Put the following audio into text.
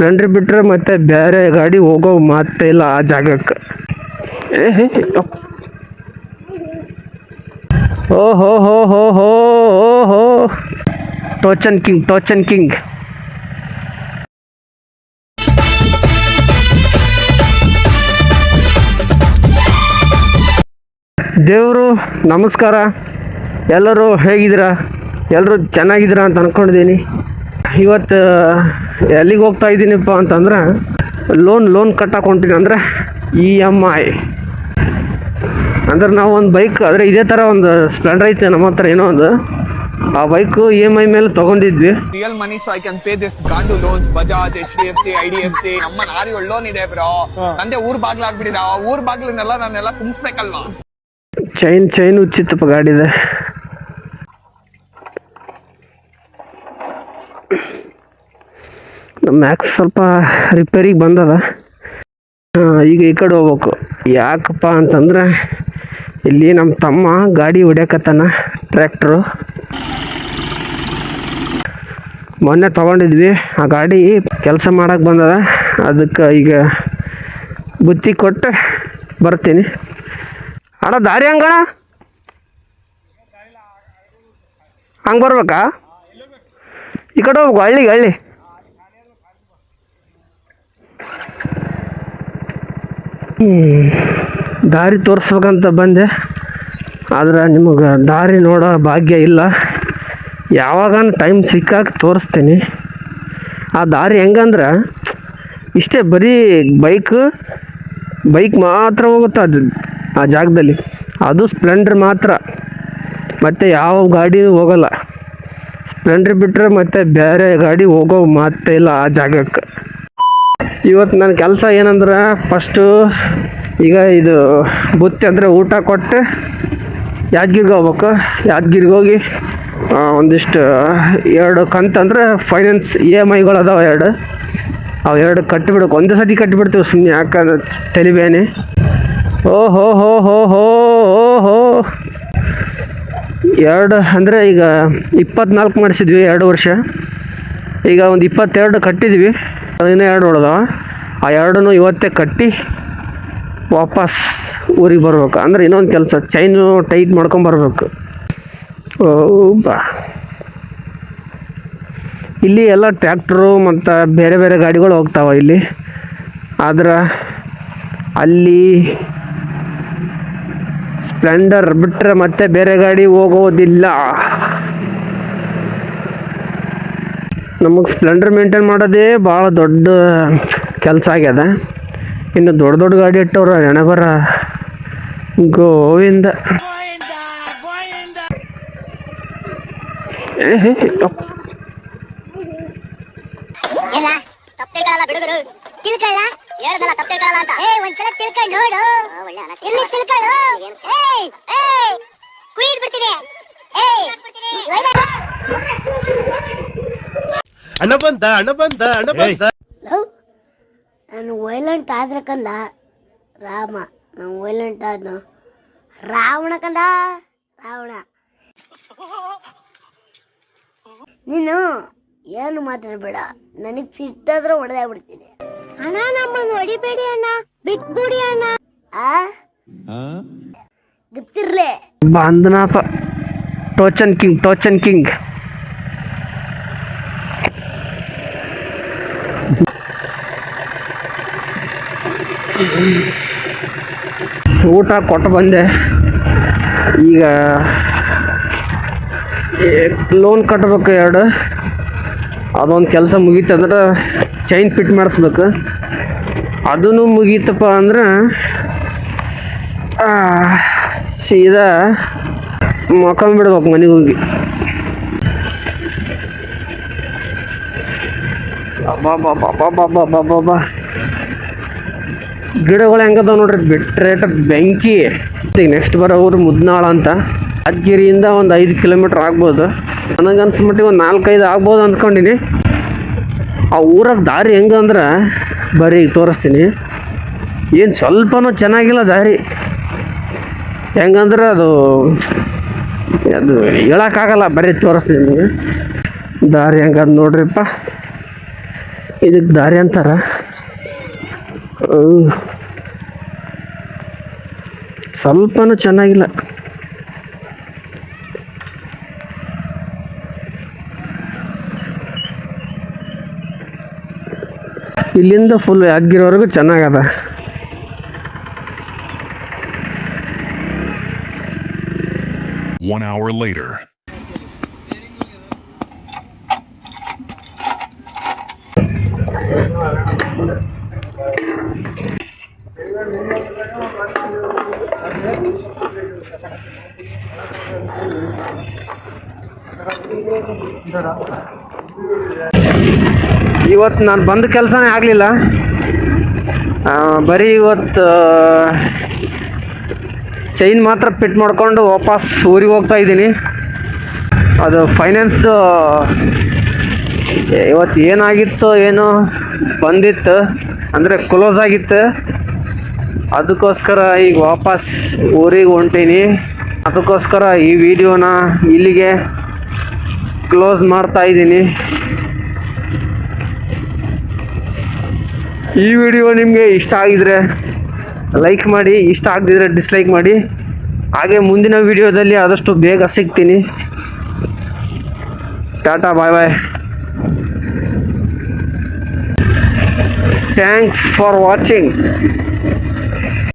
ಸ್ಪ್ಲೆಂಡ್ರ್ ಬಿಟ್ಟರೆ ಮತ್ತೆ ಬೇರೆ ಗಾಡಿ ಹೋಗೋ ಮಾತೇ ಇಲ್ಲ ಆ ಜಾಗಕ್ಕೆ. ಏ, ಹೇ ಓ, ಹೋ ಹೋ ಹೋ ಹೋ ಹೋ ಟೋಚನ್ ಕಿಂಗ್ ಟೋಚನ್ ಕಿಂಗ್ ದೇವರು, ನಮಸ್ಕಾರ. ಎಲ್ಲರೂ ಹೇಗಿದ್ದೀರಾ? ಎಲ್ಲರೂ ಚೆನ್ನಾಗಿದ್ದೀರಾ ಅಂತ ಅಂದ್ಕೊಂಡಿದ್ದೀನಿ ಇವತ್ತು ಎಲ್ಲಿಗೆ ಹೋಗ್ತಾ ಇದ್ದೀನಿಪ್ಪ ಅಂತಂದ್ರೆ ಲೋನ್ ಲೋನ್ ಕಟ್ಟಕ್ಕೆ ಹೊಂಟೀನಿ ಅಂದರೆ ಇ ಎಂ ಐ ಅಂದ್ರೆ ನಾವು ಒಂದು ಬೈಕ್ ಆದರೆ ಇದೇ ಥರ ಒಂದು ಸ್ಪ್ಲೆಂಡರ್ ಐತೆ ನಮ್ಮ ಹತ್ರ ಏನೋ ಒಂದು. ಆ ಬೈಕು ಇ ಎಂ ಐ ಮೇಲೆ ತಗೊಂಡಿದ್ವಿ. Real money so I can pay this ಗಾಂಡು loans Bajaj H D F C I D F C ನಮ್ಮ ನಾರಿ ಲೋನ್ ಇದೆ ಬ್ರೋ ನಂದೆ ಊರ್ ಬಾಗ್ಲ ಆಗ್ಬಿಡಿದ ಆ ಊರ್ ಬಾಗ್ಲನ್ನೆಲ್ಲ ನಾನೆಲ್ಲ ತುಂಬಿಸ್ಬೇಕಲ್ವಾ? ಚೈನ್ ಚೈನ್ ಉಚ್ಚಿತ್ತಪ್ಪ ಗಾಡಿದೆ. ಮ್ಯಾಕ್ಸ್ ಸ್ವಲ್ಪ ರಿಪೇರಿಗೆ ಬಂದದ. ಈಗ ಈ ಕಡೆ ಹೋಗ್ಬೇಕು. ಯಾಕಪ್ಪ ಅಂತಂದ್ರೆ ಇಲ್ಲಿ ನಮ್ಮ ತಮ್ಮ ಗಾಡಿ ಹೊಡ್ಯಾಕತ್ತಾನ ಟ್ರ್ಯಾಕ್ಟ್ರು ಮೊನ್ನೆ ತಗೊಂಡಿದ್ವಿ, ಆ ಗಾಡಿ ಕೆಲಸ ಮಾಡಕ್ಕೆ ಬಂದದ. ಅದಕ್ಕೆ ಈಗ ಬುತ್ತಿ ಕೊಟ್ಟು ಬರ್ತೀನಿ. ಅಣ್ಣ, ದಾರಿ ಹಂಗಣ ಹಂಗೆ ಬರ್ಬೇಕಾ? ಈ ಕಡೆ ಹೋಗ್ಬೇಕು, ಹಳ್ಳಿಗೆ, ಹಳ್ಳಿ. ದಾರಿ ತೋರಿಸ್ಬೇಕಂತ ಬಂದೆ, ಆದ್ರೆ ನಿಮಗೆ ದಾರಿ ನೋಡೋ ಭಾಗ್ಯ ಇಲ್ಲ. ಯಾವಾಗ ಟೈಮ್ ಸಿಕ್ಕಾಗ ತೋರಿಸ್ತೀನಿ. ಆ ದಾರಿ ಹೆಂಗಂದ್ರೆ, ಇಷ್ಟೇ ಬರೀ ಬೈಕ್ ಬೈಕ್ ಮಾತ್ರ ಹೋಗುತ್ತೆ ಅದು, ಆ ಜಾಗದಲ್ಲಿ. ಅದು ಸ್ಪ್ಲೆಂಡ್ರ್ ಮಾತ್ರ. ಮತ್ತು ಯಾವ ಗಾಡಿ ಹೋಗಲ್ಲ. ಸ್ಪ್ಲೆಂಡ್ರ್ ಬಿಟ್ಟರೆ ಮತ್ತು ಬೇರೆ ಗಾಡಿ ಹೋಗೋ ಮಾತೇ ಇಲ್ಲ ಆ ಜಾಗಕ್ಕೆ. ಇವತ್ತು ನನ್ನ ಕೆಲಸ ಏನಂದ್ರೆ ಫಸ್ಟು ಈಗ ಇದು ಬುತ್ತಿ ಅಂದರೆ ಊಟ ಕೊಟ್ಟು ಯಾದಗಿರಿಗೆ ಹೋಗ್ಬೇಕು. ಯಾದಗಿರಿಗೆ ಹೋಗಿ ಒಂದಿಷ್ಟು ಎರಡು ಕಂತಂದ್ರೆ ಫೈನಾನ್ಸ್ ಇ ಎಂ ಐಗಳು ಅದಾವೆ ಎರಡು. ಅವು ಎರಡು ಕಟ್ಟಿಬಿಡ್ಬೇಕು ಒಂದೇ ಸತಿ ಕಟ್ಟಿಬಿಡ್ತೀವಿ ಸುಮ್ಮನೆ ಯಾಕಂದ್ರೆ ತಲಿಬೇನೆ. ಓ ಹೋ ಹೋ ಹೋ ಹೋ. ಎರಡು ಅಂದರೆ ಈಗ ಇಪ್ಪತ್ನಾಲ್ಕು ಮಾಡಿಸಿದ್ವಿ ಎರಡು ವರ್ಷ. ಈಗ ಒಂದು ಇಪ್ಪತ್ತೆರಡು ಕಟ್ಟಿದ್ವಿ. ಇನ್ನೂ ಎರಡು ಹೊಡೆದವ ಆ ಎರಡನ್ನೂ ಇವತ್ತೇ ಕಟ್ಟಿ ವಾಪಸ್ ಊರಿಗೆ ಬರ್ಬೇಕು. ಅಂದ್ರೆ ಇನ್ನೊಂದು ಕೆಲಸ ಚೈನು ಟೈಟ್ ಮಾಡ್ಕೊಂಬರ್ಬೇಕು ಬಾ. ಇಲ್ಲಿ ಎಲ್ಲ ಟ್ರ್ಯಾಕ್ಟ್ರು ಮತ್ತು ಬೇರೆ ಬೇರೆ ಗಾಡಿಗಳು ಹೋಗ್ತಾವ ಇಲ್ಲಿ. ಆದ್ರೆ ಅಲ್ಲಿ ಸ್ಪ್ಲೆಂಡರ್ ಬಿಟ್ಟರೆ ಮತ್ತೆ ಬೇರೆ ಗಾಡಿ ಹೋಗೋದಿಲ್ಲ. ನಮಗೆ ಸ್ಪ್ಲೆಂಡರ್ ಮೇಂಟೈನ್ ಮಾಡೋದೇ ಭಾಳ ದೊಡ್ಡ ಕೆಲಸ ಆಗ್ಯದ. ಇನ್ನು ದೊಡ್ಡ ದೊಡ್ಡ ಗಾಡಿ ಇಟ್ಟವ್ರ ನೆನಬರ ಗೋವಿಂದ. ಬಿಡ್ತೀನಿ. ಹಣ ಬಂದ ಅಣ್ಣ ಬಂದ ಅಣ್ಣ ಬಂದ. ಲವ್ ನಾನು ವೈಲೆಂಟ್ ಆದ್ರೆ ಕಂದ ರಾಮ. ನಾನು ವೈಲೆಂಟ್ ಆದ್ನು. ರಾವಣ ಕಂದ ರಾವಣ. ನೀನು ಏನು ಮಾತಾಡಬೇಡ. ನನಗೆ ಸಿಟ್ಟಾದ್ರೆ ಹೊಡೆದೇ ಬಿಡ್ತೀನಿ ಅಣ್ಣ ನಮ್ಮನ್ನು ಹೊಡಿಬೇಡಿ ಅಣ್ಣ. ಬಿಟ್ಬಿಡಿ ಅಣ್ಣ. ಆ? ಗೊತ್ತಿರ್ಲಿ. ಬಾಂಧನಾಪ ಟೋಚನ್ ಕಿಂಗ್ ಟೋಚನ್ ಕಿಂಗ್. ಊಟ ಕೊಟ್ಟು ಬಂದೆ. ಈಗ ಲೋನ್ ಕಟ್ಟಬೇಕು ಎರಡು. ಅದೊಂದು ಕೆಲಸ ಮುಗೀತಂದ್ರೆ ಚೈನ್ ಫಿಟ್ ಮಾಡಿಸ್ಬೇಕು. ಅದೂ ಮುಗೀತಪ್ಪ ಅಂದ್ರೆ ಸೀದಾ ಮಕ್ಕೊಂಬಿಡ್ಬೇಕು ಮನೆಗೆ ಹೋಗಿ. ಅಬ್ಬಬ್ಬಬ್ಬಬ್ಬಬ್ಬಬ್ಬಬ್ಬ. ಗಿಡಗಳು ಹೆಂಗದ ನೋಡ್ರಿ ಬಿಟ್ರೇಟ ಬೆಂಕಿ. ಈಗ ನೆಕ್ಸ್ಟ್ ಬರೋ ಊರು ಮುದ್ನಾಳ ಅಂತ. ಯಾದಗಿರಿಯಿಂದ ಒಂದು ಐದು ಕಿಲೋಮೀಟ್ರ್ ಆಗ್ಬೋದು. ನನಗೆ ಮಟ್ಟಿಗೆ ಒಂದು ನಾಲ್ಕೈದು ಆಗ್ಬೋದು ಅಂದ್ಕೊಂಡಿನಿ ಆ ಊರಾಗ ದಾರಿ ಹೆಂಗಂದ್ರೆ ಬರೀ ತೋರಿಸ್ತೀನಿ. ಏನು ಸ್ವಲ್ಪನೂ ಚೆನ್ನಾಗಿಲ್ಲ ದಾರಿ. ಹೆಂಗಂದ್ರೆ ಅದು ಅದು ಹೇಳೋಕ್ಕಾಗಲ್ಲ, ಬರೀ ತೋರಿಸ್ತೀನಿ ನಿಮಗೆ. ದಾರಿ ಹೆಂಗದು ನೋಡ್ರಿಪ್ಪ. ಇದಕ್ಕೆ ದಾರಿ ಅಂತಾರ. ಸ್ವಲ್ಪನೂ ಚೆನ್ನಾಗಿಲ್ಲ ಇಲ್ಲಿಂದ ಫುಲ್ ಯಾದಗಿರಿವರೆಗೂ ಚೆನ್ನಾಗದ One hour later. ಇವತ್ತು ನಾನು ಬಂದ ಕೆಲಸನೇ ಆಗಲಿಲ್ಲ. ಬರೀ ಇವತ್ತು ಚೈನ್ ಮಾತ್ರ ಪಿಟ್ ಮಾಡಿಕೊಂಡು ವಾಪಸ್ ಊರಿಗೆ ಹೋಗ್ತಾ ಇದ್ದೀನಿ. ಅದು ಫೈನಾನ್ಸ್ದು ಇವತ್ತು ಏನಾಗಿತ್ತು ಏನೋ ಬಂದಿತ್ತು. ಅಂದರೆ ಕ್ಲೋಸ್ ಆಗಿತ್ತು. ಅದಕ್ಕೋಸ್ಕರ ಈಗ ವಾಪಸ್ ಊರಿಗೆ ಹೊಂಟೀನಿ. ಅದಕ್ಕೋಸ್ಕರ ಈ ವಿಡಿಯೋನ ಇಲ್ಲಿಗೆ ಕ್ಲೋಸ್ ಮಾಡ್ತಾ ಇದ್ದೀನಿ. ಈ ವಿಡಿಯೋ ನಿಮಗೆ ಇಷ್ಟ ಆಗಿದ್ರೆ ಲೈಕ್ ಮಾಡಿ, ಇಷ್ಟ ಆಗದಿದ್ರೆ ಡಿಸ್ಲೈಕ್ ಮಾಡಿ. ಹಾಗೆ ಮುಂದಿನ ವಿಡಿಯೋದಲ್ಲಿ ಆದಷ್ಟು ಬೇಗ ಸಿಗ್ತೀನಿ. ಟಾಟಾ ಬಾಯ್ ಬಾಯ್ ಥ್ಯಾಂಕ್ಸ್ ಫಾರ್ ವಾಚಿಂಗ್